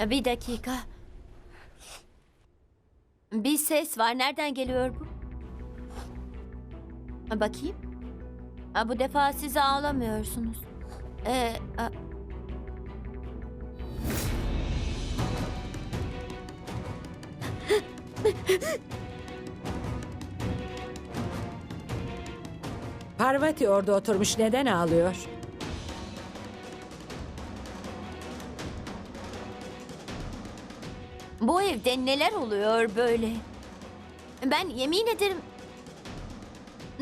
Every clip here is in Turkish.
Bir dakika. Bir ses var. Nereden geliyor bu? Bakayım. Bu defa siz ağlamıyorsunuz. Ee, Parvati orada oturmuş neden ağlıyor? Bu evde neler oluyor böyle? Ben yemin ederim...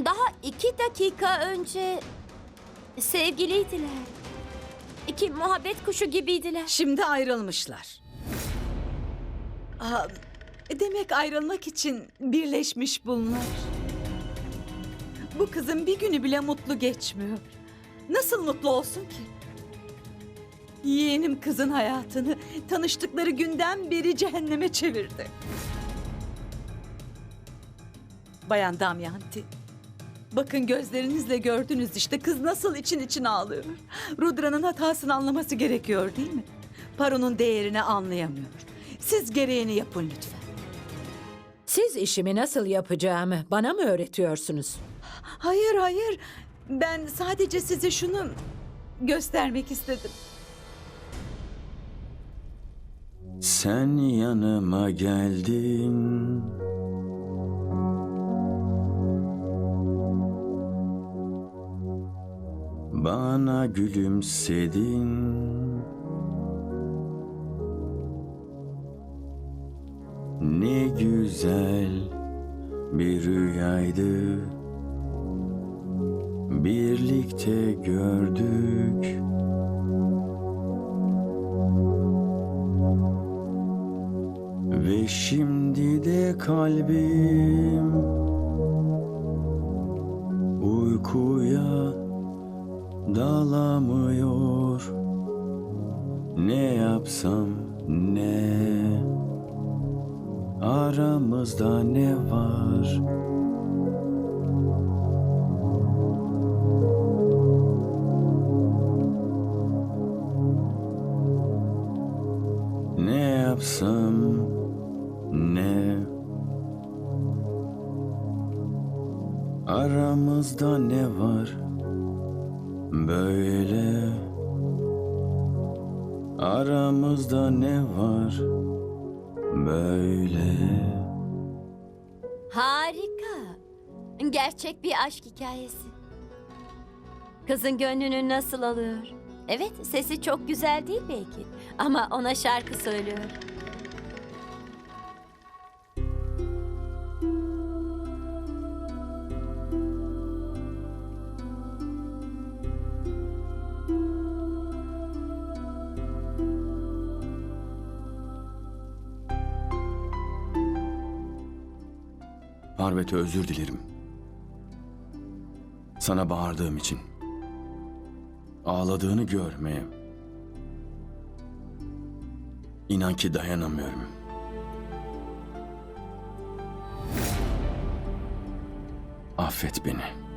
Daha iki dakika önce sevgiliydiler. İki muhabbet kuşu gibiydiler. Şimdi ayrılmışlar. Aa, demek ayrılmak için birleşmiş bunlar. Bu kızın bir günü bile mutlu geçmiyor. Nasıl mutlu olsun ki? Yeğenim kızın hayatını tanıştıkları günden beri cehenneme çevirdi. Bayan Damyanti. Bakın gözlerinizle gördünüz işte kız nasıl için için ağlıyor. Rudra'nın hatasını anlaması gerekiyor değil mi? Paronun değerini anlayamıyor. Siz gereğini yapın lütfen. Siz işimi nasıl yapacağımı bana mı öğretiyorsunuz? Hayır hayır. Ben sadece size şunu göstermek istedim. Sen yanıma geldin. Bana gülümsedin. Ne güzel bir rüyaydı. Birlikte gördük şimdi de kalbim uykuya dalamıyor. Ne yapsam ne aramızda ne var? Aramızda ne var böyle Aramızda ne var böyle Harika. Gerçek bir aşk hikayesi. Kızın gönlünü nasıl alıyor? Evet, sesi çok güzel değil belki. Ama ona şarkı söylüyor. Parvati özür dilerim. Sana bağırdığım için. Ağladığını görmeye. İnan ki dayanamıyorum. Affet beni.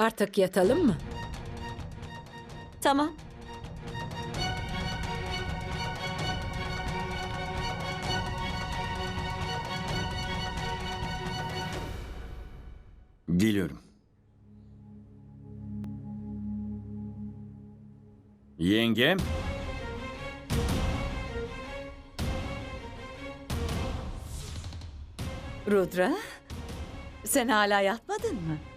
Artık yatalım mı? Tamam. Geliyorum. Yengem. Rudra, sen hala yatmadın mı?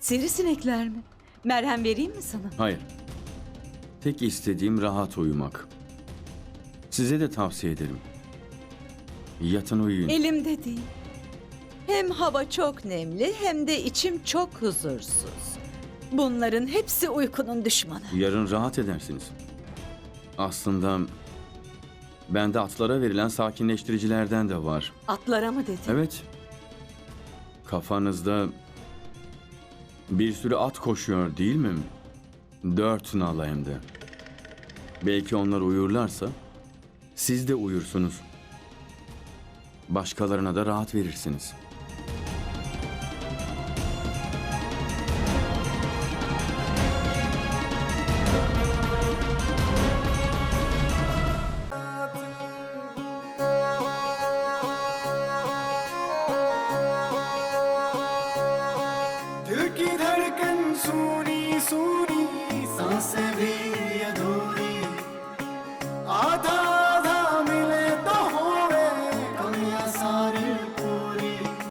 Sivrisinekler mi? Merhem vereyim mi sana? Hayır. Tek istediğim rahat uyumak. Size de tavsiye ederim. Yatın uyuyun. Elimde değil. Hem hava çok nemli hem de içim çok huzursuz. Bunların hepsi uykunun düşmanı. Yarın rahat edersiniz. Aslında bende atlara verilen sakinleştiricilerden de var. Atlara mı dedin? Evet. Kafanızda bir sürü at koşuyor değil mi? Dört nala hem de. Belki onlar uyurlarsa siz de uyursunuz. Başkalarına da rahat verirsiniz. की धड़कन सुनी सुनी साँसें भी अधूरी। आधा